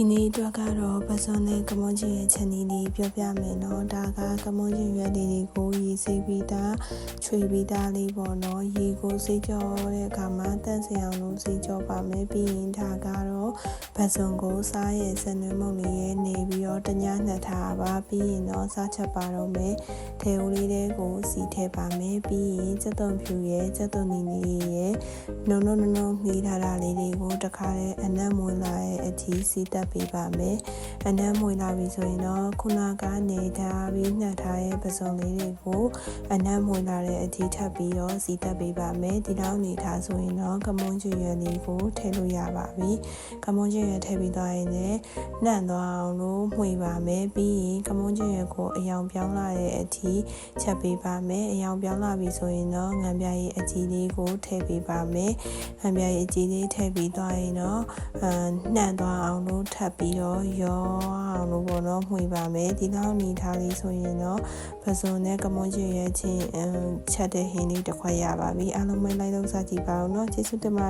ဒီနေ့အတွက်ကတော့ပစွန်နဲ့ကမွန်ချင်းရဲ့ချက်နီးလေးပြောပြမယ်နော်ဒါကကမွန်ချင်းရွက်လေးတွေကိုရေစိပ်ပြီးသားချွေပြီးသားလေးပေါ့နော်ရေကိုစိတ်ကြောတဲ့အခါမှာတန့်စင်အောင်လို့စိတ်ကြောပါမယ်ပြီးရင်ဒါကတော့ ပစွန်ကိုစားရဲ့စနွေးမုံလေးရဲ့နေပြီးတော့တညနှက်ထားပါပြီးရင်တော့စားချက်ပါတော့မယ်ထဲဦးလေးတွေကိုစီထည့်ပါမယ်ပြီးရင်စက်သွန်ဖြူရဲ့စက်သွန်နီနီရဲ့နုံနုံနုံနုံမှီးထားတာလေးတွေကိုတခါတည်းအနက်မွေးလာရဲ့အကြီးစီတက်ပေးပါမယ်အနက်မွေးလာပြီဆိုရင်တော့ခုနကနေထားပြီးနှက်ထားရဲ့ပစုံလေးတွေကိုအနက်မွေးလာတဲ့အကြီးထပ်ပြီးတော့စီတက်ပေးပါမယ်ဒီလောက်နေထားဆိုရင်တော့ကမွန်ကျွရွယ်လေးကိုထည့်လို့ရပါပြီကမွန်ကျွရွက်ထည့်ပြီးသွားရင်လည်းနှံ့သွားအောင်လို့မှွေပါမယ်ပြီးရင်ကမွန်းကျွရွက်ကိုအယောင်ပြောင်းလာတဲ့အထိချက်ပေးပါမယ်အယောင်ပြောင်းလာပြီဆိုရင်တော့ငံပြားရဲ့အကြီးလေးကိုထည့်ပေးပါမယ်ငံပြားရဲ့အကြီးလေးထည့်ပြီးသွားရင်တော့နှံ့သွားအောင်လို့ထပ်ပြီးတော့ရောအောင်လို့ပေါ့နော်မှွေပါမယ်ဒီလောက်နေထားလေးဆိုရင်တော့ပစုံနဲ့ကမွန်းကျွရွက်ချင်းချက်တဲ့ဟင်းလေးတစ်ခွက်ရပါပြီအားလုံးပဲလိုက်တော့စားကြည့်ပါအောင်နော်ကျေးဇူးတင်ပါတယ်